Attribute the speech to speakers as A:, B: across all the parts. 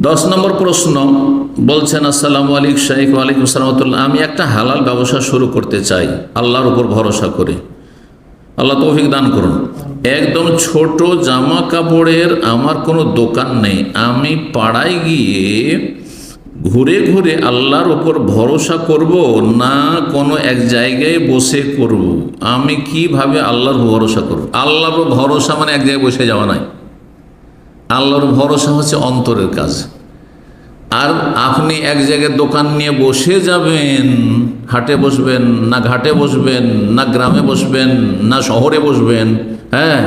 A: দশ নম্বর প্রশ্ন বলছেন, আসসালামু আলাইকুম শাহিক ওয়ালাইকুম সালামতুল্লাহ আমি একটা হালাল ব্যবসা শুরু করতে চাই, আল্লাহর উপর ভরসা করে। আল্লাহ তৌফিক দান করুন। একদম ছোট জামা কাপড়ের আমার কোনো দোকান নেই। আমি পাড়ায় গিয়ে ঘুরে ঘুরে আল্লাহর উপর ভরসা করব, না কোনো এক জায়গায় বসে করব। আমি কীভাবে আল্লাহর ভরসা করব? আল্লাহর ভরসা মানে এক জায়গায় বসে যাওয়া নাই আল্লাহর ভরসা হচ্ছে অন্তরের কাজ। আর আপনি এক জায়গায় দোকান নিয়ে বসে যাবেন, হাটে বসবেন, না ঘাটে বসবেন, না গ্রামে বসবেন, না শহরে বসবেন হ্যাঁ?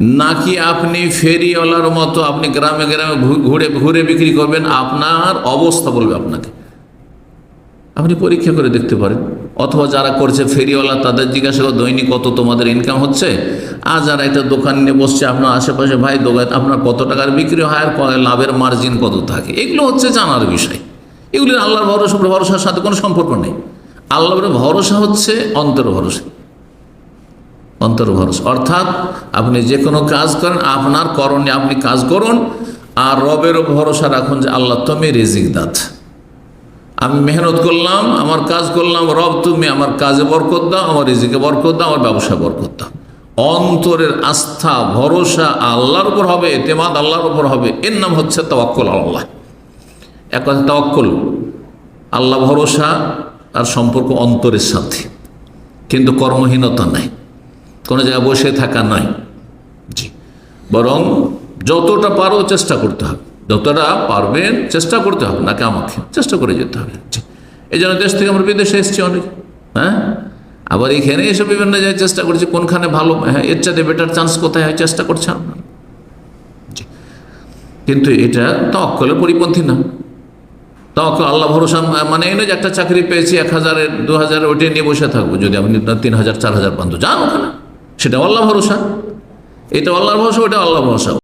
A: নাকি আপনি ফেরিওয়ালার মতো আপনি গ্রামে গ্রামে ঘুরে ঘুরে বিক্রি করবেন, আপনার অবস্থা বলবে আপনাকে। আপনি পরীক্ষা করে দেখতে পারেন। অথবা যারা করছে ফেরিওয়ালা, তাদের জিজ্ঞাসা করো, দৈনিক কত তোমাদের ইনকাম হচ্ছে? আর যারা একটা দোকান নিয়ে বসছে, আপনার আশেপাশে, ভাই, দোকান, আপনার কত টাকার বিক্রি হয় আর লাভের মার্জিন কত থাকে? এগুলো হচ্ছে জানার বিষয়। এগুলি আল্লাহর ভরসা, ভরসার সাথে কোনো সম্পর্ক নেই। আল্লাহর ভরসা হচ্ছে অন্তর ভরসা। অন্তর ভরসা। অর্থাৎ আপনি যে কোনো কাজ করেন, আপনার করণে আপনি কাজ করুন, আর রবেরও ভরসা রাখুন যে আল্লাহ তুমি রিজিক দাত। আমি মেহনত করলাম, আমার কাজ করলাম, রব তুমি আমার কাজে বরকত দাও, আমার রিজিকে বরকত দাও, আমার ব্যবসায় বরকত দাও। অন্তরের আস্থা, ভরসা আল্লাহর উপর হবে, এতেমাদ আল্লাহর উপর হবে। এর নাম হচ্ছে তাওয়াক্কল আল্লাহ। এক কথা তাওয়াক্কল, আল্লাহ ভরসা আর সম্পর্ক অন্তরের সাথে। কিন্তু কর্মহীনতা নাই। কোনো জায়গায় বসে থাকা নাই। জি। বরং যতটা পারো চেষ্টা করতে হবে। যতটা পারবেন, চেষ্টা করতে হবে নাকি আমাকে। চেষ্টা করে যেতে হবে। এই জন্য দেশ থেকে আমরা বিদেশে এসেছি অনেক। হ্যাঁ? আবার এখানে এসে বিভিন্ন জায়গায় চেষ্টা করছি, কোনখানে ভালো হ্যাঁ এর চাইতে বেটার চান্স কোথায় হয় চেষ্টা করছে আপনার কিন্তু এটা তক্কলের পরিপন্থী না। তখন আল্লাহ ভরসা মানে এই যে একটা চাকরি পেয়েছি এক হাজারের, দু হাজার ওইটা নিয়ে বসে থাকব। যদি আপনি তিন হাজার, চার হাজার পর্যন্ত যান ওখানে। সেটা আল্লাহ ভরসা। এটা আল্লাহর ভরসা ওটা আল্লাহ ভরসা।